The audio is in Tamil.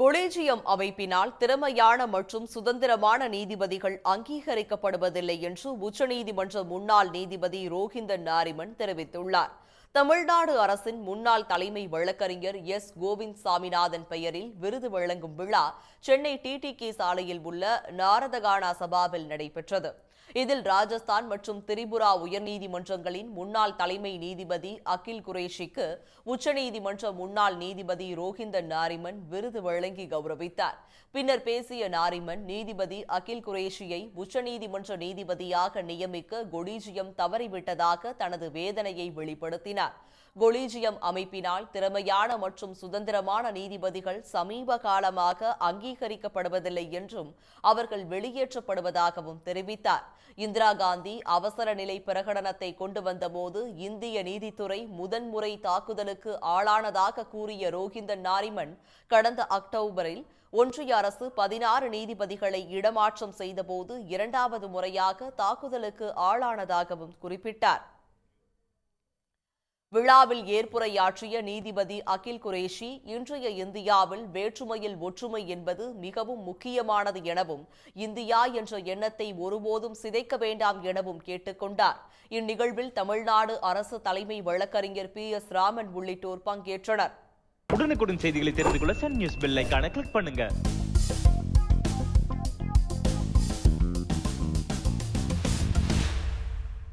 கொலேஜியம் அமைப்பினால் திறமையான மற்றும் சுதந்திரமான நீதிபதிகள் அங்கீகரிக்கப்படுவதில்லை என்று உச்சநீதிமன்ற முன்னாள் நீதிபதி ரோஹிந்தன் நாரிமன் தெரிவித்துள்ளார். தமிழ்நாடு அரசின் முன்னாள் தலைமை வழக்கறிஞர் எஸ். கோவிந்த் சாமிநாதன் பெயரில் விருது வழங்கும் விழா சென்னை டிடிகே சாலையில் உள்ள நாரதகானா சபாவில் நடைபெற்றது. இதில் ராஜஸ்தான் மற்றும் திரிபுரா உயர்நீதிமன்றங்களின் முன்னாள் தலைமை நீதிபதி அகில் குரேஷிக்கு உச்சநீதிமன்ற முன்னாள் நீதிபதி ரோஹிந்தன் நாரிமன் விருது வழங்கி கௌரவித்தார். பின்னர் பேசிய நாரிமன் நீதிபதி அகில் குரேஷியை உச்சநீதிமன்ற நீதிபதியாக நியமிக்க கொலீஜியம் தவறிவிட்டதாக தனது வேதனையை வெளிப்படுத்தினார். கொலீஜியம் அமைப்பினால் திறமையான மற்றும் சுதந்திரமான நீதிபதிகள் சமீப காலமாக அங்கீகரிக்கப்படுவதில்லை என்றும் அவர்கள் வெளியேற்றப்படுவதாகவும் தெரிவித்தார். இந்திரா காந்தி அவசர நிலை பிரகடனத்தை கொண்டு வந்தபோது இந்திய நீதித்துறை முதன்முறை தாக்குதலுக்கு ஆளானதாக கூறிய ரோஹிந்தன் நாரிமன் கடந்த அக்டோபரில் ஒன்றிய அரசு பதினாறு நீதிபதிகளை இடமாற்றம் செய்தபோது இரண்டாவது முறையாக தாக்குதலுக்கு ஆளானதாகவும் குறிப்பிட்டார். விழாவில் ஏற்புரையாற்றிய நீதிபதி அகில் குரேஷி இன்றைய இந்தியாவில் வேற்றுமையில் ஒற்றுமை என்பது மிகவும் முக்கியமானது எனவும் இந்தியா என்ற எண்ணத்தை ஒருபோதும் சிதைக்க வேண்டாம் எனவும் கேட்டுக்கொண்டார் இந்நிகழ்வில் தமிழ்நாடு அரசு தலைமை வழக்கறிஞர் பி. எஸ். ராமன் உள்ளிட்டோர் பங்கேற்றனர். உடனுக்குடன் செய்திகளை தெரிந்து கொள்ள சன் நியூஸ் பெல் கிளிக் பண்ணுங்க.